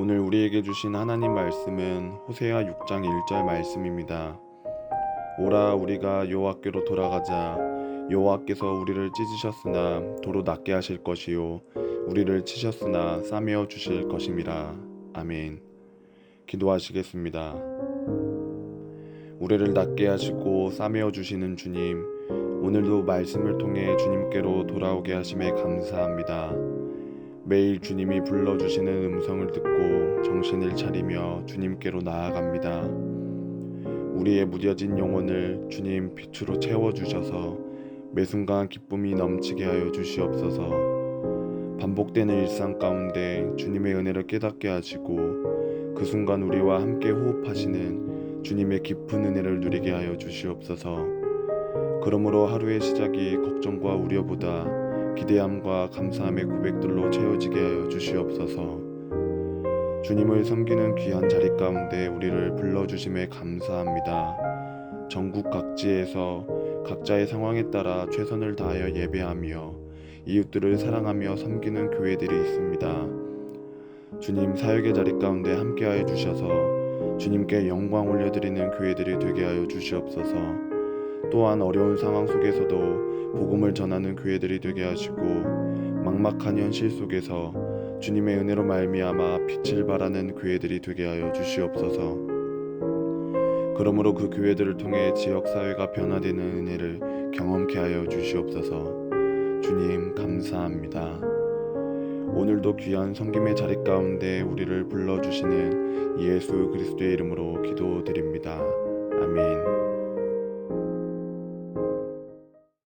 오늘 우리에게 주신 하나님 말씀은 호세아 6장 1절 말씀입니다. 오라 우리가 여호와께로 돌아가자 여호와께서 우리를 찢으셨으나 도로 낫게 하실 것이요 우리를 치셨으나 싸매어 주실 것임이라. 아멘. 기도하시겠습니다. 우리를 낫게 하시고 싸매어 주시는 주님, 오늘도 말씀을 통해 주님께로 돌아오게 하심에 감사합니다. 매일 주님이 불러주시는 음성을 듣고 정신을 차리며 주님께로 나아갑니다. 우리의 무뎌진 영혼을 주님 빛으로 채워주셔서 매 순간 기쁨이 넘치게 하여 주시옵소서. 반복되는 일상 가운데 주님의 은혜를 깨닫게 하시고 그 순간 우리와 함께 호흡하시는 주님의 깊은 은혜를 누리게 하여 주시옵소서. 그러므로 하루의 시작이 걱정과 우려보다 기대함과 감사함의 고백들로 채워지게 하여 주시옵소서. 주님을 섬기는 귀한 자리 가운데 우리를 불러주심에 감사합니다. 전국 각지에서 각자의 상황에 따라 최선을 다하여 예배하며 이웃들을 사랑하며 섬기는 교회들이 있습니다. 주님 사역의 자리 가운데 함께하여 주셔서 주님께 영광 올려드리는 교회들이 되게 하여 주시옵소서. 또한 어려운 상황 속에서도 복음을 전하는 교회들이 되게 하시고 막막한 현실 속에서 주님의 은혜로 말미암아 빛을 발하는 교회들이 되게 하여 주시옵소서. 그러므로 그 교회들을 통해 지역 사회가 변화되는 은혜를 경험케 하여 주시옵소서. 주님 감사합니다. 오늘도 귀한 성김의 자리 가운데 우리를 불러 주시는 예수 그리스도의 이름으로 기도드립니다. 아멘.